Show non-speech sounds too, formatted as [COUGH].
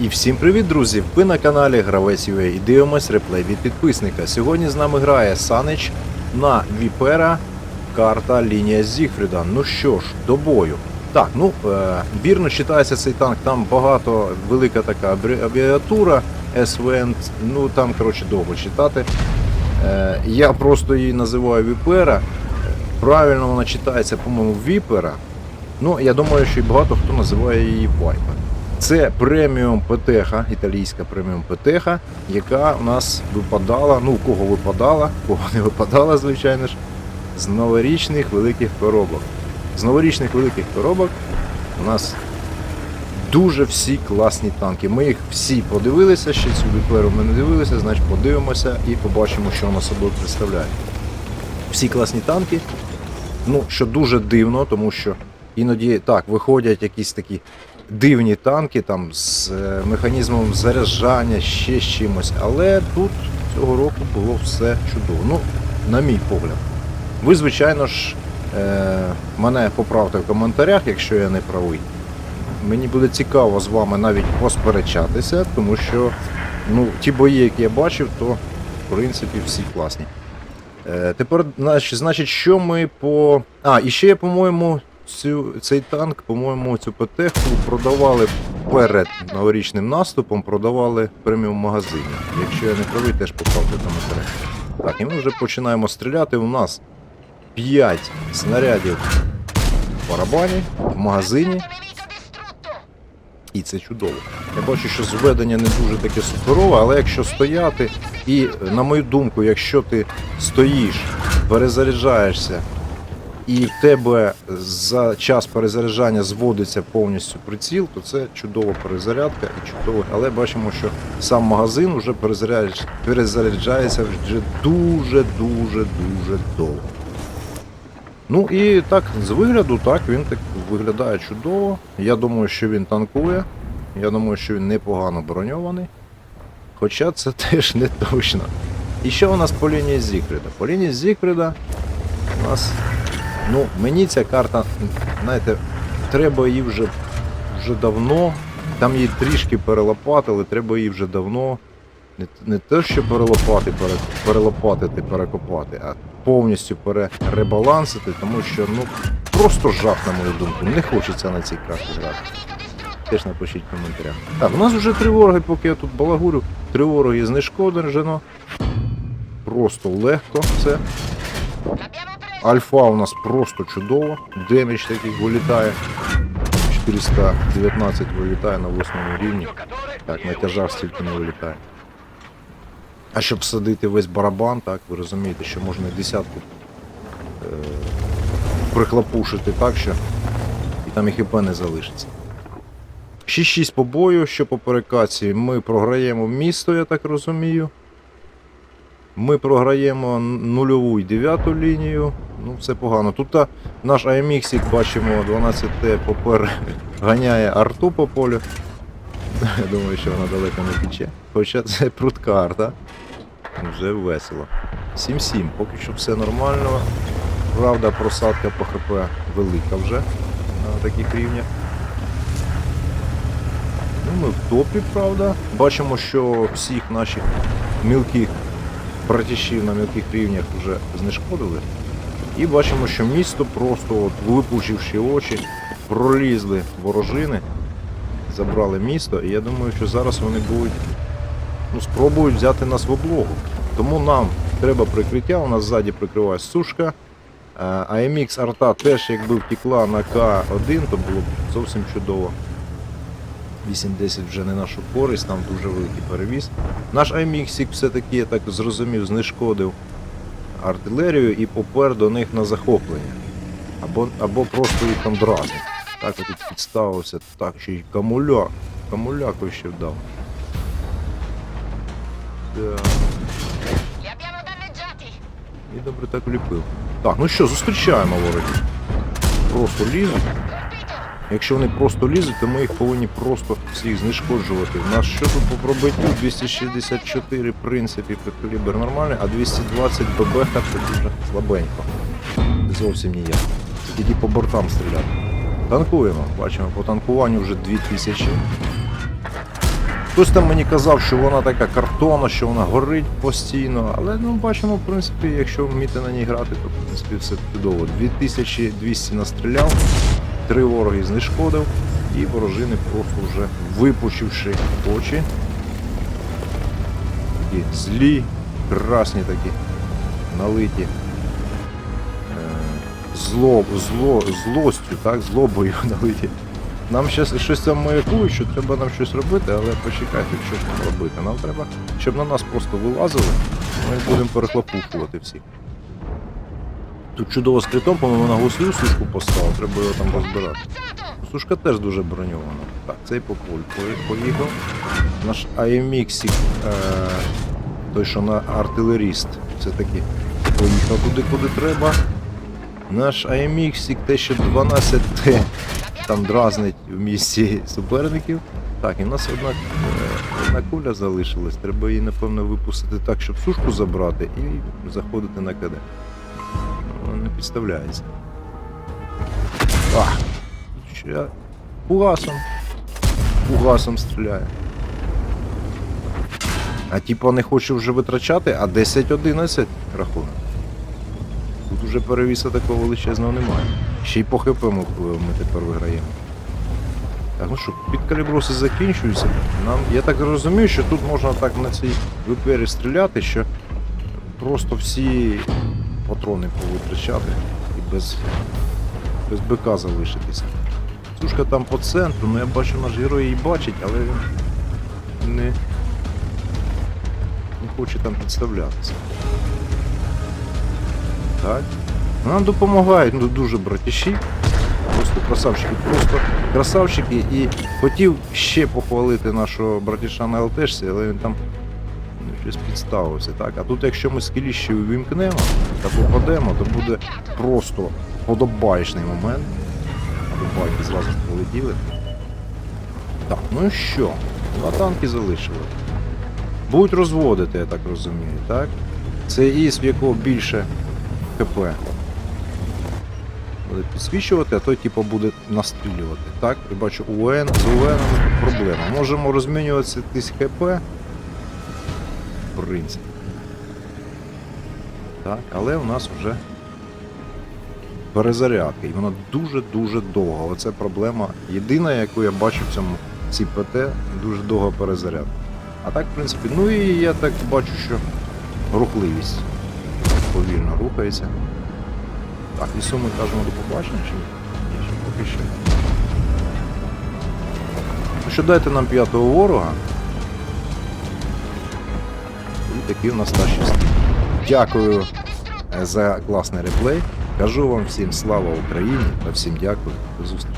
І всім привіт, друзі! Ви на каналі Гравець UA і дивимось реплей від підписника. Сьогодні з нами грає Санич на Віпера, карта лінія Зігфріда. Ну що ж, до бою. Так, ну е, вірно читається цей танк, там багато велика така абре- абревіатура СВН, ну там коротше довго читати. Е, я просто її називаю Віпера. Правильно вона читається, по-моєму, Віпера. Ну, я думаю, що і багато хто називає її Viper. Це преміум ПТХ, італійська преміум ПТХ, яка у нас випадала, ну кого випадала, кого не випадала, звичайно ж, з новорічних великих коробок. З новорічних великих коробок у нас дуже всі класні танки. Ми їх всі подивилися, ще цю віперу ми не дивилися, значить подивимося і побачимо, що вона собою представляє. Всі класні танки. Ну, що дуже дивно, тому що іноді так виходять якісь такі дивні танки там з е, механізмом заряджання, ще з чимось. Але тут цього року було все чудово. Ну, на мій погляд. Ви, звичайно ж, е, мене поправте в коментарях, якщо я не правий. Мені буде цікаво з вами навіть посперечатися, тому що ну, ті бої, які я бачив, то в принципі всі класні. Е, тепер, значить, значить, що ми по. А, і ще я, по-моєму, цю, цей танк, по-моєму, цю ПТХ продавали перед новорічним наступом, продавали преміум магазині. Якщо я не правий, теж поправте в коментарях. Так, і ми вже починаємо стріляти. У нас 5 снарядів в барабані, в магазині. І це чудово. Я бачу, що зведення не дуже таке суперове, але якщо стояти, і на мою думку, якщо ти стоїш, перезаряджаєшся, і в тебе за час перезаряджання зводиться повністю приціл, то це чудова перезарядка і чудово. Але бачимо, що сам магазин вже перезаряджається, вже дуже, дуже, дуже довго. Ну і так, з вигляду, так, він так виглядає чудово. Я думаю, що він танкує. Я думаю, що він непогано броньований. Хоча це [LAUGHS] теж не точно. І що у нас по лінії Зікрида? По лінії Зікрида у нас. Ну, мені ця карта, знаєте, треба її вже, вже давно. Там її трішки перелопатили, треба її вже давно. Не, не те, що перелопати, пере, перелопатити, перекопати, а повністю переребалансити, тому що ну просто жах, на мою думку. Не хочеться на цій карті грати. Теж напишіть в коментарях. Так, у нас вже три вороги, поки я тут балагурю. Три вороги знешкоджено. Просто легко все. Альфа у нас просто чудово. Демідж такий вилітає. 419 вилітає на 8 рівні. Так, на стільки не вилітає. А щоб садити весь барабан, так, ви розумієте, що можна десятку е- прихлопушити так, що і там і хп не залишиться. 6-6 по бою, що по перекаці ми програємо місто, я так розумію. Ми програємо нульову і дев'яту лінію. Ну, все погано. Тут наш AMX, бачимо, 12Т попер ганяє арту по полю. [LAUGHS] Я думаю, що вона далеко не тече. Хоча це прутка арта. Вже весело. 7-7, поки що все нормально. Правда, просадка по ХП велика вже на таких рівнях. Ну, ми в топі, правда. Бачимо, що всіх наших мілких братішів на мілких рівнях вже знешкодили. І бачимо, що місто просто, от, випучивши очі, пролізли ворожини, забрали місто, і я думаю, що зараз вони будуть ну, спробують взяти нас в облогу. Тому нам треба прикриття, у нас ззаді прикриває сушка. Е, AMX арта теж якби втекла на К1, то було б зовсім чудово. 8-10 вже не нашу користь, там дуже великий перевіз. Наш AMX все-таки, я так зрозумів, знешкодив артилерію і попер до них на захоплення. Або, або просто їх там дразнив. Так от тут підставився, так ще й камуляк. Камуляку ще вдав. Так. І добре так вліпив. Так, ну що, зустрічаємо ворогів. Просто лізуть. Якщо вони просто лізуть, то ми їх повинні просто всіх знешкоджувати. У нас що тут по пробиттю? 264, в принципі, калібр нормальний, а 220 ББ так це дуже слабенько. Зовсім ніяк. Тільки по бортам стріляти. Танкуємо. Бачимо, по танкуванню вже 2000. Хтось там мені казав, що вона така картонна, що вона горить постійно, але ну бачимо, в принципі, якщо вміти на ній грати, то в принципі все чудово. 2200 настріляв, три вороги знешкодив, і ворожини просто вже випучивши очі. Такі злі, красні такі, налиті. е, Зло, зло, злостю, так, злобою [LAUGHS] налиті. Нам ще щось там маякує, що треба нам щось робити, але почекайте, що робити. Нам треба, щоб на нас просто вилазили, ми будемо перехлопухувати всіх. Тут чудово скритом, по-моєму, на гуслю сушку поставив, треба його там розбирати. Сушка теж дуже броньована. Так, цей по полю по- поїхав. Наш AMX, е, той, що на артилеріст, все-таки поїхав туди, куди треба. Наш AMX Т-12Т там дразнить в місці суперників. Так, і в нас одна, е, одна куля залишилась. Треба її, напевно, випустити так, щоб сушку забрати і заходити на КД. Підставляється. А, що фугасом. Фугасом стріляю. А типа не хочу вже витрачати, а 10-11 рахунок. Тут уже перевіса такого величезного немає. Ще й по ХП ми тепер виграємо. Так, ну що, підкаліброси закінчуються. Нам, я так розумію, що тут можна так на цій випері стріляти, що просто всі патрони повитрачати і без, без БК залишитися. Сушка там по центру, ну я бачу, наш герой її бачить, але він не, не хоче там підставлятися. Так. Нам допомагають ну, дуже братіші. Просто красавчики, просто красавчики. І хотів ще похвалити нашого братіша на ЛТшці, але він там щось підставився. Так? А тут якщо ми скіліще увімкнемо та попадемо, то буде просто подобаєчний момент. Подобайки зразу полетіли. Так, ну і що? Два танки залишили. Будуть розводити, я так розумію, так? Це ІС, в якого більше ХП. Буде підсвічувати, а той типу буде настрілювати. Так, я бачу УН, з УН проблема. Можемо розмінюватися тись ХП. Принципі. Так, але у нас вже перезарядка. І вона дуже-дуже довга. Оце проблема єдина, яку я бачу в цьому цій ПТ, дуже довга перезарядка. А так, в принципі, ну і я так бачу, що рухливість повільно рухається. Так, лісу ми кажемо до побачення чи ні? Поки що. Ну що дайте нам п'ятого ворога. Такий у нас стиль. Дякую е, за класний реплей. Кажу вам всім слава Україні та всім дякую. До зустрічі.